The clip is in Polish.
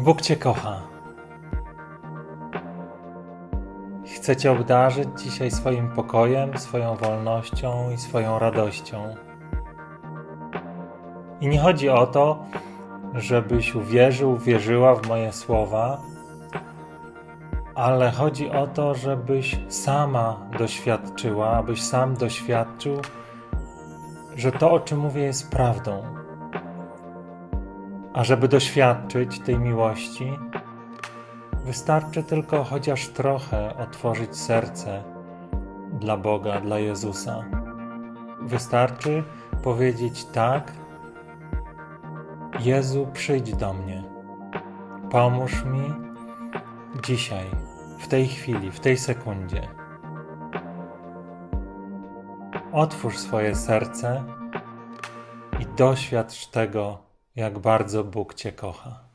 Bóg Cię kocha. Chce Cię obdarzyć dzisiaj swoim pokojem, swoją wolnością i swoją radością. I nie chodzi o to, żebyś uwierzył, wierzyła w moje słowa, ale chodzi o to, żebyś sama doświadczyła, abyś sam doświadczył, że to, o czym mówię, jest prawdą. A żeby doświadczyć tej miłości, wystarczy tylko chociaż trochę otworzyć serce dla Boga, dla Jezusa. Wystarczy powiedzieć tak: Jezu, przyjdź do mnie. Pomóż mi dzisiaj, w tej chwili, w tej sekundzie. Otwórz swoje serce i doświadcz tego, jak bardzo Bóg Cię kocha.